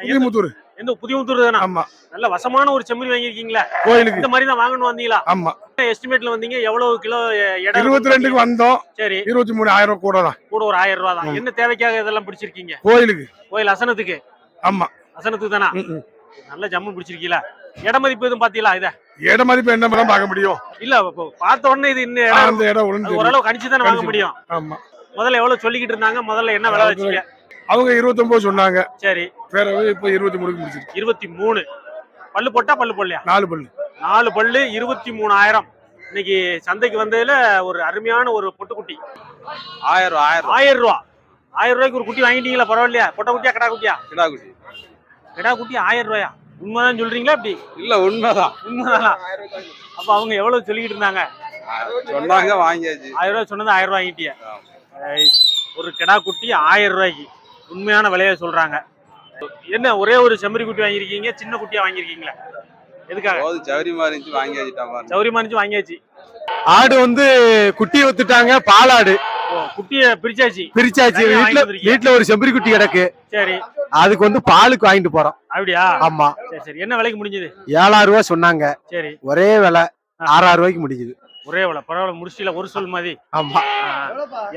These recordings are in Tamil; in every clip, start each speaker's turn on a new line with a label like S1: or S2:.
S1: புதியமுத்தூர்.
S2: எந்த புதியமுத்தூர் தானே?
S1: ஆமா.
S2: நல்ல வசமான ஒரு செம்மறி வாங்கியிருக்கீங்களா?
S1: கோயிலுக்கு.
S2: இந்த மாதிரி தான் வாங்கணும் வந்தீங்களா?
S1: ஆமா.
S2: எஸ்டிமேட்ல வந்தீங்க? எவ்வளவு கிலோ இடம்
S1: இருபத்தி ரெண்டுக்கு வந்தோம்.
S2: சரி.
S1: இருபத்தி மூணு ஆயிரம் கூட தான்.
S2: கூட ஒரு ஆயிரம் ரூபாய் தான். என்ன தேவைக்காக இதெல்லாம் பிடிச்சிருக்கீங்க?
S1: கோயிலுக்கு.
S2: கோயில் அசனத்துக்கு?
S1: ஆமா.
S2: அசனத்துக்கு தானா. நல்ல ஜம்மு பிடிச்சிருக்கீங்களா? இட மதிப்பு எதுவும் பாத்தீங்களா இத?
S1: இட மதிப்பு என்ன பார்க்க முடியும்?
S2: இல்ல பார்த்த உடனே இது இன்னும் இடம் ஓரளவு கணிச்சு தானே வாங்க. முடியும்.
S1: ஆமா.
S2: முதல்ல எவ்வளவு சொல்லிக்கிட்டு இருந்தாங்க? முதல்ல என்ன விலை வச்சீங்க
S1: அவங்க இருபத்தொன்பது சொன்னாங்க.
S2: சரி.
S1: பிறகு இப்ப இருபத்தி மூணுக்கு முடிச்சிருக்கு.
S2: இருபத்தி மூணு பல்லு போட்டா பல்லு போடலையா?
S1: நாலு பல்லு.
S2: நாலு பல்லு இருபத்தி மூணாயிரம் இன்னைக்கு சந்தைக்கு வந்ததுல ஒரு அருமையான ஒரு பொட்டுக்குட்டி.
S3: ஆயிரம் ரூபா ஆயிரம் ரூபா.
S2: ஆயிரம் ரூபா. ஆயிரம் ரூபாய்க்கு ஒரு குட்டி வாங்கிட்டீங்களா? பரவாயில்லையா? பொட்டை குட்டியா கடா குட்டியா?
S3: கிடா குட்டி.
S2: கடா குட்டி ஆயிரம் ரூபாயா? உண்மைதான் சொல்றீங்களா அப்படி
S3: இல்ல உண்மைதான்.
S2: உண்மைதானா? அப்ப அவங்க எவ்வளவு சொல்லிக்கிட்டு இருந்தாங்க?
S3: சொன்னாங்க வாங்கியாச்சு.
S2: ஆயிரம் ரூபாய் சொன்னது ஆயிரம் ரூபாய் வாங்கிட்டியா. ஒரு கிடா குட்டி ஆயிரம் ரூபாய்க்கு. உண்மையான விலையை சொல்றாங்க. என்ன ஒரே ஒரு செம்மறி குட்டி வாங்கியிருக்கீங்க சின்ன குட்டியா வாங்கியிருக்கீங்களா? எதுக்காக?
S3: இருந்துச்சு வாங்கியாச்சுட்டா மாதிரி
S2: சௌரியமா இருந்துச்சு வாங்கியாச்சு.
S4: ஆடு வந்து குட்டி வித்துட்டாங்க பாலாடு.
S2: ஓ குட்டிய பிரிச்சாச்சு.
S4: பிரிச்சாச்சு.
S2: வந்திருக்கீங்க.
S4: வீட்ல ஒரு செம்பரி குட்டி கிடக்கு.
S2: சரி.
S4: அதுக்கு வந்து பாலுக்கு வாங்கிட்டு போறோம்.
S2: அப்படியா?
S4: ஆமா.
S2: சரி சரி. என்ன விலைக்கு முடிஞ்சது?
S4: ஏழாயிரம் ரூபாய் சொன்னாங்க.
S2: சரி.
S4: ஒரே விலை. ஆறாயிரம் ரூபாய்க்கு முடிஞ்சுது.
S2: ஒரே விலை பரவாயில்ல முடிச்சில ஒரு சொல் மாதிரி.
S4: ஆமா.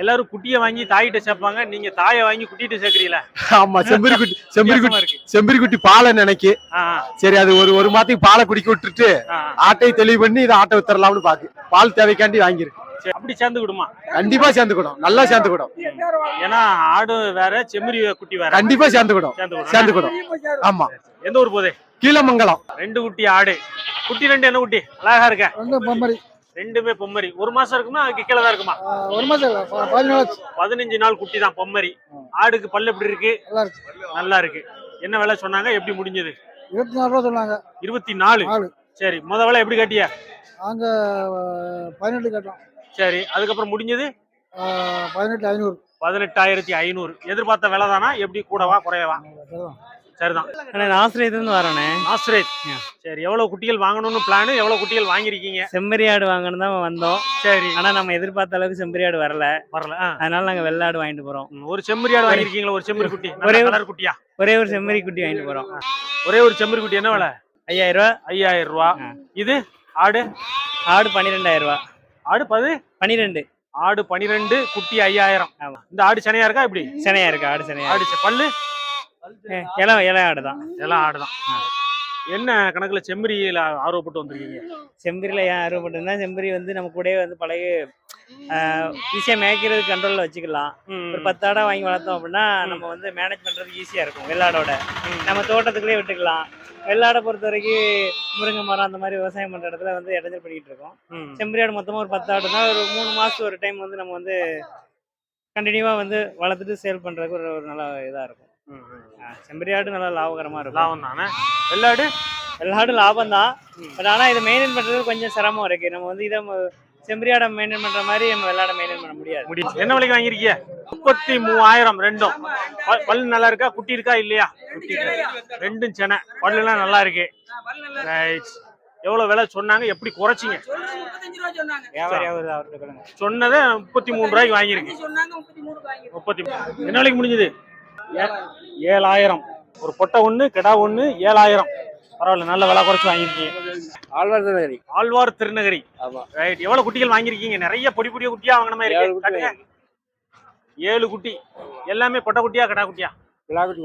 S2: எல்லாரும் குட்டியை வாங்கி தாயிட்ட சேர்ப்பாங்க நீங்க தாயை வாங்கி குட்டிட்டு சேர்க்கறீங்களா
S4: ஆமா செம்பரி குட்டி செம்பரி குட்டி
S2: இருக்கு.
S4: செம்பரி குட்டி பாலை நினைக்கு. சரி அது ஒரு ஒரு மாதத்துக்கு பாலை குடிக்க விட்டுட்டு
S2: ஆ, ஆ.
S4: ஆட்டை தெளிவு பண்ணி இதை ஆட்டை வித்துறலாம்னு பாக்கு. பால் தேவைக்காண்டி வாங்கிருக்கு
S2: சரி, அப்படி சேர்ந்து விடுமா
S4: கண்டிப்பா சேர்ந்துக்கிடும். நல்லா சேர்ந்துக்கிடும்.
S2: ஏன்னா ஆடு வேற செம்மறி குட்டி வேற.
S4: கண்டிப்பா சேர்ந்துக்கிடும்.
S2: சேர்ந்து
S4: சேர்ந்துக்கிடும். ஆமா.
S2: எந்த ஊர் போதே
S4: கீழமங்கலம்.
S2: ரெண்டு குட்டி ஆடு. குட்டி ரெண்டு என்ன குட்டி? அழகா இருக்க. ரெண்டுமே பொம்மரி. ஒரு மாசம் இருக்குமா அதுக்கு கீழே தான் இருக்குமா
S5: ஒரு மாசம்
S2: பதினஞ்சு நாள் குட்டி தான் பொம்மரி. ஆடுக்கு பல்லு எப்படி இருக்கு?
S5: நல்லா இருக்கு.
S2: நல்லா இருக்கு. என்ன விலை சொன்னாங்க? எப்படி முடிஞ்சது?
S5: இருபத்தி நாலு ரூபா சொன்னாங்க.
S2: இருபத்தி நாலு? சரி முத விலை எப்படி கட்டிய?
S5: நாங்க பதினெட்டு கேட்டோம்.
S2: சரி அதுக்கப்புறம் முடிஞ்சது?
S5: பதினெட்டு ஐநூறு.
S2: பதினெட்டாயிரத்தி ஐநூறு. எதிர்பார்த்த விலை தானா எப்படி கூடவா குறையவா? சரிதான்.
S6: நான் ஆசிரியத்துலேருந்து வரேண்ணே Yeah.
S2: சரி எவ்வளவு குட்டிகள் வாங்கணும்னு பிளான் எவ்வளவு குட்டிகள் வாங்கியிருக்கீங்க?
S6: செம்மறி ஆடு வாங்கணும் தான் வந்தோம்.
S2: சரி.
S6: ஆனா நம்ம எதிர்பார்த்த அளவுக்கு செம்மறி ஆடு வரல.
S2: வரல.
S6: அதனால நாங்க வெள்ளை ஆடு வாங்கிட்டு போறோம்.
S2: ஒரு செம்மறி ஆடு வாங்கியிருக்கீங்களா? ஒரு செம்மறி குட்டி.
S6: ஒரே
S2: ஒரே கலர் குட்டியா?
S6: ஒரே ஒரு செம்மறி குட்டி வாங்கிட்டு போறோம்.
S2: ஒரே ஒரு செம்மறி குட்டி என்ன விலை?
S6: ஐயாயிரம் ரூபா.
S2: ஐயாயிரம் ரூபா. இது? ஆடு?
S6: ஆடு பன்னிரெண்டாயிரம் ரூபா.
S2: ஆடு பது?
S6: பன்னிரெண்டு.
S2: ஆடு பனிரெண்டு குட்டி ஐயாயிரம். இந்த ஆடு சனையா இருக்கா இப்படி
S6: செனையா இருக்கு ஆடு செனையா
S2: ஆடு பல்லு?
S6: இளம் இளம் ஆடு தான்
S2: எல்லாம் ஆடுதான். என்ன கணக்குல செம்மறியில ஆர்வப்பட்டு வந்திருக்கீங்க?
S6: செம்பரியில் ஏன் ஆர்வப்பட்டிருந்தா செம்பரி வந்து நம்ம கூடயே வந்து பழகி ஈஸியாக மேய்க்கிறது கண்ட்ரோலில் வச்சுக்கலாம். ஒரு பத்து ஆடை வாங்கி வளர்த்தோம் அப்படின்னா நம்ம வந்து மேனேஜ் பண்ணுறதுக்கு ஈஸியாக இருக்கும் வெள்ளாடோட. நம்ம தோட்டத்துக்குள்ளே விட்டுக்கலாம். வெள்ளாடை பொறுத்த வரைக்கும் முருங்கை மரம் அந்த மாதிரி விவசாயம் பண்ணுற இடத்துல வந்து இடைஞ்சல் பண்ணிக்கிட்டு இருக்கோம்.
S2: ம்.
S6: செம்பரி ஆடு மொத்தமாக ஒரு பத்து ஆடுனா ஒரு மூணு மாதத்துக்கு ஒரு டைம் வந்து நம்ம வந்து கண்டினியூவாக வந்து வளர்த்துட்டு சேல் பண்ணுறதுக்கு ஒரு ஒரு நல்ல இதாக இருக்கும்.
S2: ம், ம்.
S6: ஆ, செம்பரி ஆடு நல்லா லாபகரமாக இருக்கும்.
S2: லாபம் தானே வெள்ளாடு?
S6: வெள்ளாடு லாபம் தான் பட் ஆனால் இதை மெயின்டைன் பண்ணுறது கொஞ்சம் சிரமம் இருக்கு. நம்ம வந்து இதை ம- செம்பரி ஆடை மெயின்டைன் பண்ணுற மாதிரி நம்ம வெள்ளாடை மெயின்டைன் பண்ண முடியாது.
S2: முடியும் என்ன விலைக்கு வாங்கியிருக்கீங்க முப்பத்தி மூவாயிரம் ரெண்டும். பல்- பல்லு நல்லா இருக்கா? குட்டி இருக்கா? இல்லையா? குட்டி இருக்கு. ரெண்டும் செனை. பல்லுலாம் நல்லா இருக்கு. எவ்வளவு விலை சொன்னாங்க? எப்படி குறைச்சிங்க? சொன்னதை முப்பத்தி மூணு ரூபாய்க்கு வாங்கியிருக்கு. முப்பத்தி. என்ன விலைக்கு முடிஞ்சது? ஏழாயிரம். ஒரு பொட்டை ஒண்ணு கிடா ஒண்ணு ஏழாயிரம். பரவாயில்ல நல்ல விலை குறைச்சு வாங்கியிருக்கீங்க.
S4: ஆழ்வார் தான்
S2: ஆழ்வார் திருநகரி.
S4: ஆமா.
S2: ரைட் எவ்வளவு குட்டிகள் வாங்கியிருக்கீங்க? நிறைய பொடி பொடிய குட்டியா வாங்கின மாதிரி இருக்கு. காட்டுங்க. ஏழு குட்டி. எல்லாமே பொட்டை குட்டியா கிடா குட்டியா?
S4: விழாக்குட்டி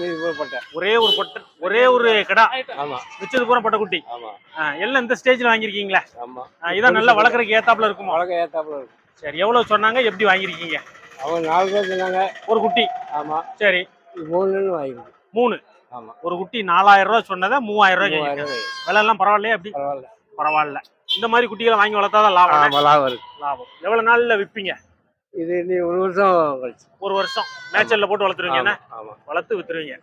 S4: மீதி போட்டேன்
S2: ஒரே ஒரு பொட்டை ஒரே ஒரு கிடா.
S4: ஆமா.
S2: மிச்சது பூரா பொட்டை குட்டி.
S4: ஆமா.
S2: ஆ, எல்லாம் இந்த ஸ்டேஜ்ல வாங்கியிருக்கீங்களா?
S4: ஆமா.
S2: ஆ, இதான் நல்லா வளர்க்குறதுக்கு ஏத்தாப்புல இருக்குமா?
S4: வழக்கம் ஏத்தாப்புல இருக்கு.
S2: சரி எவ்வளவு சொன்னாங்க? எப்படி வாங்கியிருக்கீங்க?
S4: அவங்க நாலு பேர் சொன்னாங்க.
S2: ஒரு குட்டி.
S4: ஆமா.
S2: சரி.
S4: மூணுன்னு வாங்கிருக்கு
S2: மூணு.
S4: ஆமா.
S2: ஒரு குட்டி நாலாயிரம் ரூபாய் சொன்னதை மூவாயிரம் ரூபாய்
S4: மூவாயிரம்
S2: வாங்கியிருக்கீங்க. விலை எல்லாம் பரவாயில்லையா எப்படி?
S4: பரவாயில்ல.
S2: பரவாயில்ல. இந்த மாதிரி குட்டிகளை வாங்கி வளர்த்தாதான் லாபம்.
S4: ஆமா லாபம் இருக்கு.
S2: லாபம். எவ்வளவு நாள்ல விப்பீங்க?
S4: இது நீ ஒரு வருஷம் கழிச்சு.
S2: ஒரு வருஷம். மேய்ச்சல்ல போட்டு வளர்த்துருவீங்க என்ன?
S4: ஆமா ஆமா.
S2: வளர்த்து வித்துருவீங்க.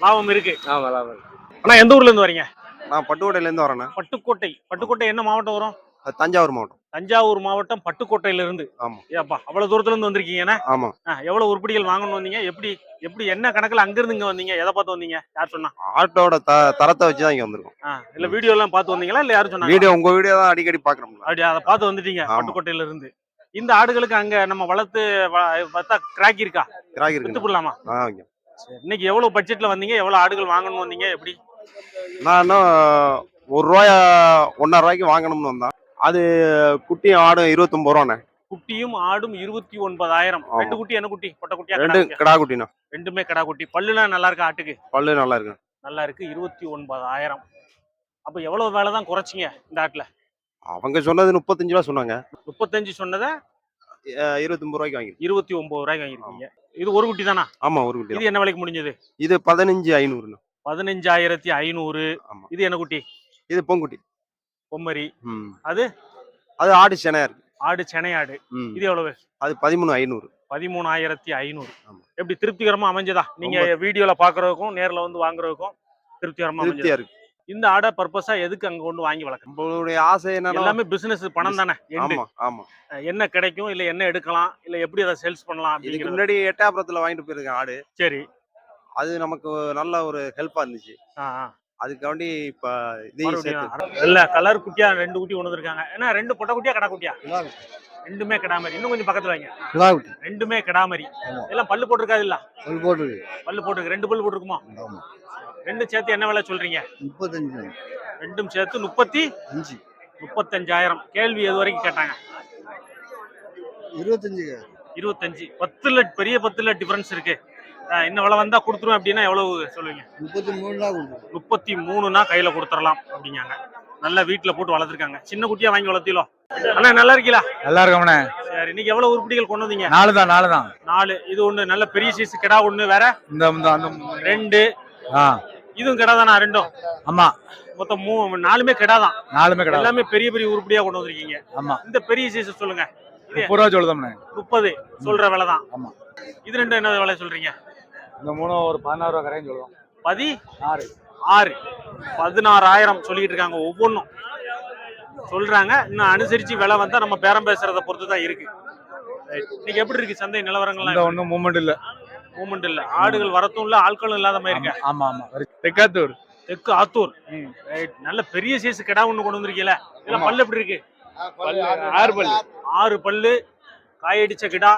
S2: லாபம் இருக்கு.
S4: ஆமா லாபம் இருக்கு.
S2: ஆனா எந்த ஊர்ல இருந்து வரீங்க?
S3: நான் பட்டுக்கோட்டையிலேருந்து வரேண்ணே
S2: பட்டுக்கோட்டை. பட்டுக்கோட்டை என்ன மாவட்டம் வரும்?
S3: தஞ்சாவூர் மாவட்டம்.
S2: தஞ்சாவூர் மாவட்டம் பட்டுக்கோட்டையில இருந்து
S3: ஆமா.
S2: ஏப்பா அவ்வளவு தூரத்துல இருந்து வந்திருக்கீங்கன்னா
S3: ஆமா.
S2: எவ்வளவு உருப்படிகள் வாங்கணும் வந்தீங்க? எப்படி எப்படி என்ன கணக்குல அங்க இருந்து இங்க வந்தீங்க? எதை பார்த்து வந்தீங்க? யார் சொன்னா?
S3: ஆட்டோட த தரத்தை வச்சு தான் இங்கே வந்திருக்கோம்.
S2: இல்ல வீடியோ எல்லாம் பார்த்து வந்தீங்களா? இல்ல யாரும் சொன்னாங்க
S3: வீடியோ உங்க வீடியோ தான் அடிக்கடி பார்க்குறோம்ல
S2: அப்படி அதை பார்த்து வந்துட்டீங்க. பட்டுக்கோட்டையில இருந்து இந்த ஆடுகளுக்கு அங்க நம்ம வளர்த்து பார்த்தா கிராக்கி இருக்கா? வித்து
S3: இருக்கு
S2: போடலாமா இன்னைக்கு எவ்வளவு பட்ஜெட்ல வந்தீங்க? எவ்வளவு ஆடுகள் வாங்கணும் வந்தீங்க? எப்படி?
S3: நான் ஒரு ரூபாய் ஒன்றரை ரூபாய்க்கு வாங்கணும்னு வந்தேன். அது குட்டியும் ஆடும் இருபத்தொம்பது ரூபாண்ணே.
S2: குட்டியும் ஆடும் இருபத்தி ஒன்பதாயிரம்.
S3: ஆமா.
S2: ரெண்டு குட்டி என்ன குட்டி? பொட்டை குட்டியா
S3: ரெண்டு
S2: கடா குட்டியா?
S3: கிடா குட்டிண்ணா.
S2: ரெண்டுமே கடா குட்டி. பல்லுலாம் நல்லா இருக்கா ஆட்டுக்கு?
S3: பல்லு நல்லா இருக்கு.
S2: நல்லா இருக்கு. இருபத்தி ஒன்பதாயிரம். அப்ப எவ்வளவு வேலை தான் குறைச்சிங்க இந்த ஆட்டுல?
S3: அவங்க சொன்னது முப்பத்தஞ்சு ரூபா சொன்னாங்க.
S2: முப்பத்தஞ்சு சொன்னதை
S3: அஹ் இருபத்தொம்பது ரூபாய்க்கு வாங்கிருக்கேன்
S2: இருபத்தி ஒன்பது ரூபாய்க்கு வாங்கிருக்கீங்க இது ஒரு குட்டி தானா?
S3: ஆமா ஒரு குட்டி தான்.
S2: இது என்ன விலைக்கு முடிஞ்சது?
S3: இது பதினஞ்சு ஐநூறுண்ணா.
S2: பதினஞ்சாயிரத்தி ஐநூறு.
S3: ஆமா.
S2: இது என்ன குட்டி?
S3: இது பொங்குட்டி
S2: பொம்மரி. அது?
S3: அது ஆடு செனையா
S2: ஆடு செனையாடு இது எவ்வளவு?
S3: அது பதிமூணு ஐநூறு.
S2: பதிமூணாயிரத்தி ஐநூறு. எப்படி திருப்திகரமா அமைஞ்சதா? நீங்க வீடியோல பாக்குறதுக்கும் நேர்ல வந்து வாங்குறதுக்கும் திருப்திகரமா அமைஞ்சதா?
S3: இருக்கு.
S2: இந்த ஆடை பர்பஸா எதுக்கு அங்க கொண்டு வாங்கி வளர்க்கணும்
S3: நம்மளுடைய ஆசை என்னன்னா
S2: எல்லாமே பிசினஸ் பணம் தானே.
S3: ஆமா ஆமா.
S2: என்ன கிடைக்கும் இல்ல என்ன எடுக்கலாம் இல்ல எப்படி அதை சேல்ஸ் பண்ணலாம்
S3: இதுக்கு முன்னாடி எட்டாபுரத்துல வாங்கிட்டு போயிருக்கேன் ஆடு.
S2: சரி.
S3: அது நமக்கு நல்ல ஒரு ஹெல்ப்பா இருந்துச்சு. அதுக்காண்டி இப்ப
S2: மறுபடியும் இல்ல கலர் குட்டியா ரெண்டு குட்டி கொண்டு வந்திருக்காங்க. ஏன்னா ரெண்டு பொட்டை குட்டியா கடா குட்டியா? ரெண்டுமே கிடாமரி. இன்னும் கொஞ்சம் பக்கத்துல வைங்க. ரெண்டுமே கிடாமரி. எல்லாம் பல்லு போட்டிருக்காது இல்ல?
S5: அது போட்டுருக்கு.
S2: பல்லு போட்டிருக்கு. ரெண்டு பல்லு போட்டிருக்குமா? ரெண்டு சேர்த்து என்ன விலை சொல்றீங்க?
S5: முப்பத்தஞ்சு.
S2: ரெண்டும் சேர்த்து முப்பத்தி
S5: அஞ்சு.
S2: முப்பத்தஞ்சாயிரம். கேள்வி எது வரைக்கும் கேட்டாங்க?
S5: இருபத்தஞ்சு.
S2: இருபத்தஞ்சு. பத்து லட் பெரிய பத்து லட் டிஃபரன்ஸ் இருக்கு. இன்னும் விலை வந்தா கொடுத்துருவேன் அப்படின்னா எவ்வளவு சொல்லுவீங்க?
S5: முப்பத்தி மூணு தான் கொடுக்கும்
S2: முப்பத்தி மூணுனா கையில கொடுத்துடலாம் அப்படிங்காங்க நல்லா வீட்டுல போட்டு வளர்த்துருக்காங்க. சின்ன குட்டியா வாங்கி வளர்த்தீங்களோ அண்ணா நல்லா இருக்கீங்களா?
S4: நல்லா இருக்கோம்ண்ணே
S2: சரி இன்னைக்கு எவ்வளவு உருப்படிகள் கொண்டு வந்தீங்க?
S4: நாலு தான் நாலு தான்.
S2: நாலு. இது ஒண்ணு நல்ல பெரிய சைஸ் கிடா ஒண்ணு வேற?
S4: இந்த இந்த அந்த
S2: ரெண்டு.
S4: ஆ.
S2: இதுவும் கிடா தானா ரெண்டும்?
S4: ஆமா.
S2: மொத்தம் மூ நாலுமே கிடா தான்.
S4: நாலுமே கிடையாது
S2: எல்லாமே பெரிய பெரிய உருப்படியா கொண்டு வந்திருக்கீங்க.
S4: ஆமா.
S2: இந்த பெரிய சைஸ் சொல்லுங்க.
S4: முப்பது ரூபா சொல்லுதோம்ண்ணே.
S2: முப்பது. சொல்ற விலை தான்
S4: ஆமா.
S2: இது ரெண்டும் என்ன விலை சொல்றீங்க?
S4: இந்த மூணு ஒரு பதினாறு ரூபா கரையும் சொல்லுவோம்
S2: பதி?
S4: ஆறு.
S2: ஆறு. பதினாறாயிரம் சொல்லிட்டு இருக்காங்க ஒவ்வொன்றும் சொல்றாங்க. இன்னும் அனுசரிச்சு விலை வந்தா நம்ம பேரம் பேசுறத பொறுத்து தான் இருக்கு. இன்னைக்கு எப்படி இருக்கு சந்தை நிலவரங்கள்லாம்?
S4: ஒன்றும் மூமெண்ட் இல்ல.
S2: மூமெண்ட் இல்ல. ஆடுகள் வரத்தும் இல்ல ஆட்களும் இல்லாத மாதிரி இருக்க.
S4: ஆமா ஆமா தெக்காத்தூர்.
S2: தெற்கு ஆத்தூர். நல்ல பெரிய சைஸ் கிடா ஒண்ணு கொண்டு வந்திருக்கீல. இதெல்லாம் பல்லு எப்படி இருக்கு?
S4: ஆறு பல்லு.
S2: ஆறு பல்லு. காயடிச்ச கிடா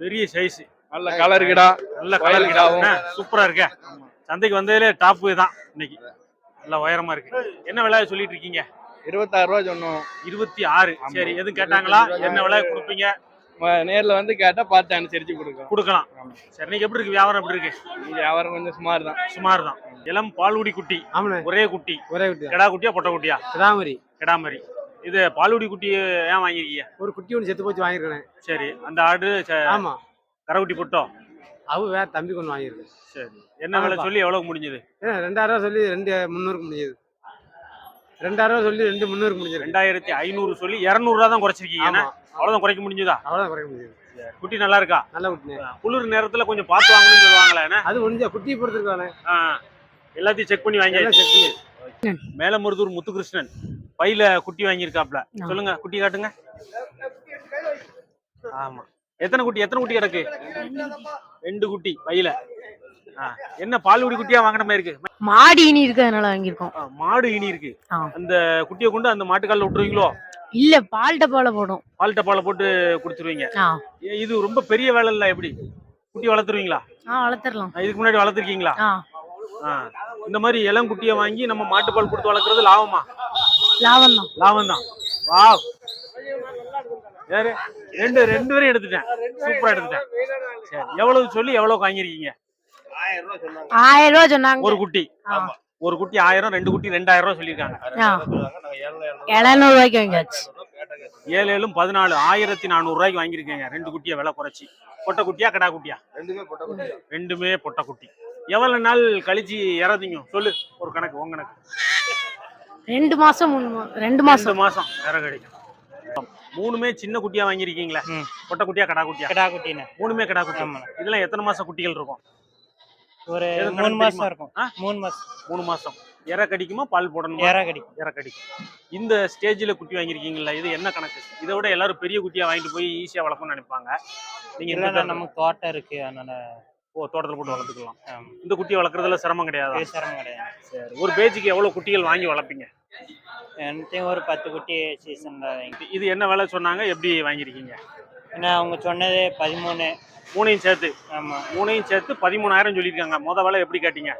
S2: பெரிய சைஸ்
S4: நல்ல கலர் கிடா.
S2: நல்ல கலர்
S4: கிடாவும்.
S2: சூப்பரா இருக்க. சந்தைக்கு வந்ததுல டாப் தான் இன்னைக்கு. நல்ல உயரமா இருக்கு. என்ன விலை சொல்லிட்டு இருக்கீங்க?
S4: இருபத்தாறு ரூபா சொன்னோம்.
S2: இருபத்தி ஆறு. சரி எதுவும் கேட்டாங்களா? என்ன விலை கொடுப்பீங்க?
S4: நேர்ல வந்து கேட்டா பார்த்து அனுசரிச்சு கொடுக்கும்
S2: கொடுக்கலாம். சரி இன்னைக்கு எப்படி இருக்கு? வியாபாரம் எப்படி இருக்கு?
S4: வியாபாரம் கொஞ்சம் சுமார் தான்.
S2: சுமார் தான் இளம் பால்குடி குட்டி. ஒரே குட்டி.
S5: ஒரே குட்டி
S2: கிடா குட்டியா பொட்டை குட்டியா?
S5: கிடாமரி.
S2: கிடாமரி. இது பால்குடி குட்டி ஏன் வாங்கிருக்கீங்க
S5: ஒரு குட்டி ஒன்று செத்து போச்சு வாங்கியிருக்கேன்
S2: சரி அந்த ஆடு
S5: ஆமா.
S2: கரைக்குட்டி பொட்டோ
S5: அவ வேற தம்பி கொண்டு வாங்கியிருக்கேன்
S2: சரி. என்ன விலை சொல்லி எவ்வளவு முடிஞ்சது?
S5: ரெண்டாயிரம் ரூபா சொல்லி ரெண்டு முந்நூறுக்கு முடிஞ்சது. ரெண்டாயிரம் ரூபா சொல்லி ரெண்டு முந்நூறுக்கு முடிஞ்சது
S2: ரெண்டாயிரத்தி ஐநூறு சொல்லி இருநூறு ரூபா தான் குறைச்சிருக்கீங்க?
S5: ஆமா.
S2: அவ்வளவுதான் குறைக்க முடிஞ்சதா?
S5: அவ்வளோதான் குறைக்க முடிஞ்சது.
S2: குட்டி நல்லா இருக்கா?
S5: நல்ல குட்டினே
S2: குளிர் நேரத்துல கொஞ்சம் பார்த்து வாங்கணும்னு சொல்லுவாங்களே என்ன?
S5: அது முடிஞ்சா குட்டி பொறுத்திருக்கானே
S2: ஆ, எல்லாத்தையும் செக் பண்ணி வாங்கி
S5: செக் பண்ணி.
S2: மேலமருதூர் முத்துகிருஷ்ணன் பையில குட்டி வாங்கியிருக்காப்ல. சொல்லுங்க குட்டி காட்டுங்க. ஆமா. எத்தனை குட்டி? எத்தனை குட்டி கிடக்கு? ரெண்டு குட்டி பையில என்ன பால்குடி குட்டியா வாங்கின மாதிரி இருக்கு?
S7: மாடி இனி இருக்கிறதுனால வாங்கியிருக்கோம்.
S2: ஆ, மாடு இனி இருக்கு. அந்த குட்டியை கொண்டு அந்த மாட்டுக்கால விட்டுருவீங்களோ?
S7: இல்ல பால் டப்பால போடும்.
S2: பால் டப்பால போட்டு ஏ, இது ரொம்ப பெரிய வேலை இல்ல எப்படி? குட்டி வளர்த்துருவீங்களா?
S7: வளர்த்துடலாம்
S2: இதுக்கு முன்னாடி வளர்த்துருக்கீங்களா. இந்த மாதிரி இளம் குட்டியை வாங்கி நம்ம மாட்டுப்பால் கொடுத்து வளர்க்குறது லாபமா?
S7: லாபம் தான்
S2: லாபம் தான் வா வேற ரெண்டு ரெண்டு பேரும் எடுத்துட்டேன். சூப்பரா எடுத்துட்டேன். சரி எவ்வளவு சொல்லி எவ்வளவு வாங்கியிருக்கீங்க?
S7: ஆயிரம் ரூபா சொன்னாங்க.
S2: ஒரு குட்டி. ஒரு குட்டி ஆயிரம் ரெண்டு குட்டி ரெண்டாயிரம் சொல்லியிருக்காங்க.
S7: ஆ. எழுநூறு ரூபாய்க்கு வாங்கியாச்சு.
S2: ஏழு ஏழும் பதினாலு. ஆயிரத்தி நானூறு ரூபாய்க்கு வாங்கியிருக்கீங்க. ரெண்டு குட்டியை விலை குறைச்சி. பொட்டை குட்டியா கடா குட்டியா?
S3: ரெண்டுமே பொட்டை குட்டி.
S2: ரெண்டுமே பொட்டை குட்டி. எவ்வளவு நாள் கழிச்சு இறதிங்க சொல்லு ஒரு கணக்கு உங்க கணக்கு.
S7: ரெண்டு மாசம் மூணு ரெண்டு மாசம்.
S2: ரெண்டு மாசம் இற கிடைக்கும் மூணுமே சின்ன குட்டியா வாங்கியிருக்கீங்களே?
S6: ம்.
S2: பொட்டை குட்டியா கடா குட்டியா?
S6: கிடா குட்டின்னு.
S2: மூணுமே கடா குட்டி. இதெல்லாம் எத்தனை மாசம் குட்டிகள் இருக்கும்?
S6: ஒரு மூணு மாசம்? இருக்கும்? மூணு மாசம்.
S2: மூணு மாசம். இற கடிக்குமா பால் போடணுமா?
S6: ஏறா கிடைக்கும்.
S2: இற கடிக்கும். இந்த ஸ்டேஜ்ல குட்டி வாங்கியிருக்கீங்களா இது என்ன கணக்கு? இதை விட எல்லாரும் பெரிய குட்டியா வாங்கிட்டு போய் ஈஸியா வளர்க்கணும்னு நினைப்பாங்க. நீங்க இந்த
S6: இல்லைன்னா
S2: தர-
S6: நமக்கு தோட்டம் இருக்கு அதனால
S2: ஓ தோட்டத்துல போட்டு வளர்த்துக்கலாம். இந்த குட்டியை வளர்க்குறதுல சிரமம் கிடையாது?
S6: சிரமம் கிடையாது.
S2: சரி ஒரு பேஜுக்கு எவ்வளவு குட்டிகள் வாங்கி வளர்ப்பீங்க?
S6: என்கிட்டயும் ஒரு பத்து குட்டி சீசன்ல வாங்கி
S2: இது என்ன விலை சொன்னாங்க? எப்படி வாங்கியிருக்கீங்க?
S6: ஏன்னா அவங்க சொன்னது பதிமூணு.
S2: மூணையும் சேர்த்து.
S6: ஆமா.
S2: மூணையும் சேர்த்து பதிமூணாயிரம் சொல்லியிருக்காங்க. முத விலை எப்படி கேட்டீங்க?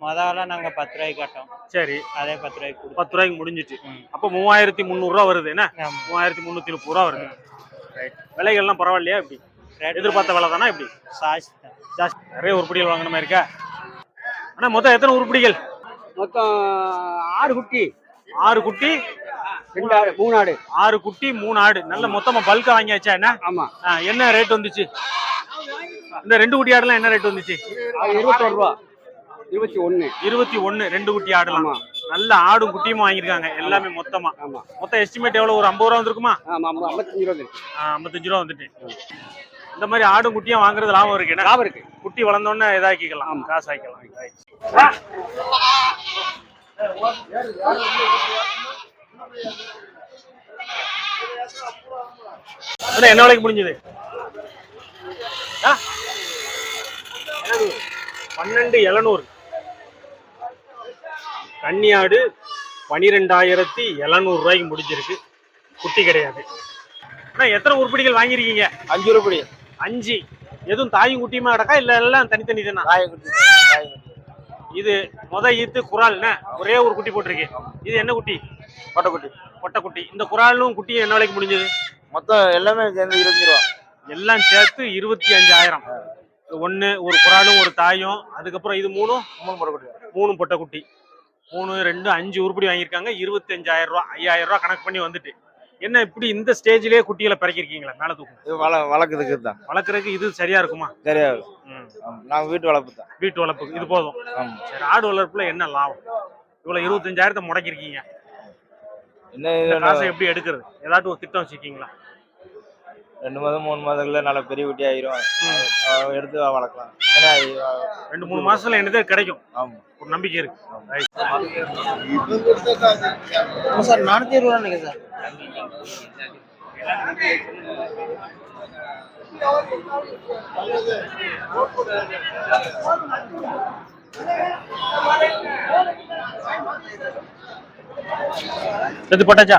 S6: முதல்ல நாங்க பத்து ரூபாய்க்கு காட்டோம்.
S2: சரி.
S6: அதே பத்து ரூபாய்க்கு
S2: பத்து ரூபாய்க்கு முடிஞ்சிச்சு. அப்போ மூவாயிரத்தி முந்நூறுரூவா வருது. என்ன? மூவாயிரத்தி முந்நூற்றி முப்பது ரூபா வருது. ரைட் விலைகள்லாம் பரவாயில்லையா இப்படி?
S6: ரேட்
S2: எதிர்பார்த்த விலை தானே இப்படி?
S6: சார்ஜ் தான்.
S2: ஜாஸ்தி. நிறைய உருப்படிகள் வாங்கின மாதிரி இருக்கா? அண்ணா மொத்தம் எத்தனை உருப்படிகள்?
S5: மொத்தம் ஆறு குட்டி.
S2: ஆறு குட்டி.
S5: ரெண்டு மூணு ஆடு
S2: ஆறு குட்டி மூணு ஆடு நல்ல மொத்தமா பல்கா வாங்கியாச்சா என்ன?
S5: ஆமா.
S2: என்ன ரேட் வந்துச்சு? இந்த ரெண்டு குட்டி ஆடுலாம் என்ன ரேட் வந்துச்சு?
S5: இருபத்தோரு ரூபா இருபத்தி ஒண்ணு
S2: இருபத்தி ஒண்ணு ரெண்டு குட்டி ஆடலாம். நல்ல ஆடும் குட்டியும் வாங்கியிருக்காங்க எல்லாமே மொத்தமா. மொத்தம் எஸ்டிமேட் எவ்வளவு? ஒரு ஐம்பது ரூபா வந்திருக்குமா?
S5: ஐம்பத்தஞ்சு ரூபா
S2: ஐம்பத்தஞ்சு ரூபா வந்துட்டு. இந்த மாதிரி ஆடும் குட்டியும் வாங்குறது லாபம் இருக்கு என்ன?
S5: லாபம் இருக்கு.
S2: குட்டி வளர்ந்தோடனே இதாக்கிக்கலாம் காசு ஆக்கிக்கலாம். அண்ணா, என்ன விலைக்கு முடிஞ்சது? பன்னெண்டு எழுநூறு. கன்னியாடு பனிரெண்டாயிரத்தி எழுநூறு ரூபாய்க்கு முடிஞ்சிருக்கு. குட்டி கிடையாது. அண்ணா எத்தனை உருப்படிகள் வாங்கியிருக்கீங்க?
S3: அஞ்சு ரூபாய்
S2: அஞ்சு. எதுவும் தாயும் குட்டியுமா கிடக்கா? இல்ல எல்லாம் தனித்தனி தானா இது முத ஈத்து குறால்னா ஒரே ஒரு குட்டி போட்டிருக்கு. இது என்ன குட்டி?
S3: பட்டக்குட்டி.
S2: பொட்டை குட்டி இந்த குறாலும் குட்டியும் என்ன விலைக்கு முடிஞ்சது?
S3: மொத்தம் எல்லாமே சேர்ந்து இருபத்தஞ்சு ரூபா.
S2: எல்லாம் சேர்த்து இருபத்தி அஞ்சாயிரம் ஒன்று ஒரு குறாலும் ஒரு தாயும் அதுக்கப்புறம் இது மூணும்?
S3: மூணு பட்டக்குட்டி.
S2: மூணு பொட்டை குட்டி மூணு ரெண்டு அஞ்சு உருப்படி வாங்கியிருக்காங்க. இருபத்தி அஞ்சாயிரம் ரூபா ஐயாயிரம் ரூபா கணக்கு பண்ணி வந்துட்டு. என்ன இப்படி இந்த ஸ்டேஜ்லயே குட்டிகளை பிறக்கிருக்கீங்களா? மேல தூக்கும்
S3: வள வளர்க்குறதுக்கு தான்
S2: வளர்க்குறதுக்கு இது சரியா இருக்குமா?
S3: சரியா. நாங்கள் வீட்டு வளர்ப்பு தான்.
S2: வீட்டு வளர்ப்புக்கு இது போதும். சரி ஆடு வளர்ப்புல என்ன லாபம்? இவ்வளவு இருபத்தஞ்சாயிரத்தை முடக்கிருக்கீங்க
S3: என்ன
S2: காசை எப்படி எடுக்கிறது? ஏதாட்டும் ஒரு திட்டம் வச்சிருக்கீங்களா?
S3: ரெண்டு மாதம் மூணு மாதத்துல நல்ல பெரிய குட்டி ஆயிரும். எடுத்து வளர்க்கலாம். ஏன்னா
S2: ரெண்டு மூணு மாசத்துல என்னதே கிடைக்கும்.
S3: ஆமாம்
S2: ஒரு நம்பிக்கை இருக்கு.
S6: சார் நானூத்தி இருபது ரூபா நினைக்கிறேன் சார்.
S2: செத்து போட்டாச்சா?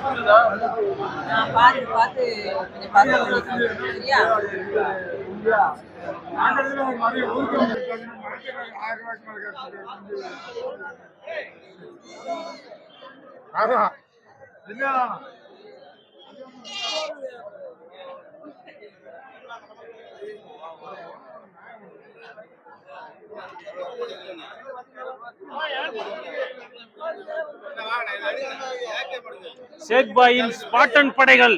S8: கொஞ்சம் பார்த்து பண்ணிக்கோங்க. சரியா?
S2: ஷேக் பாயின் ஸ்பாட்டன் படைகள்.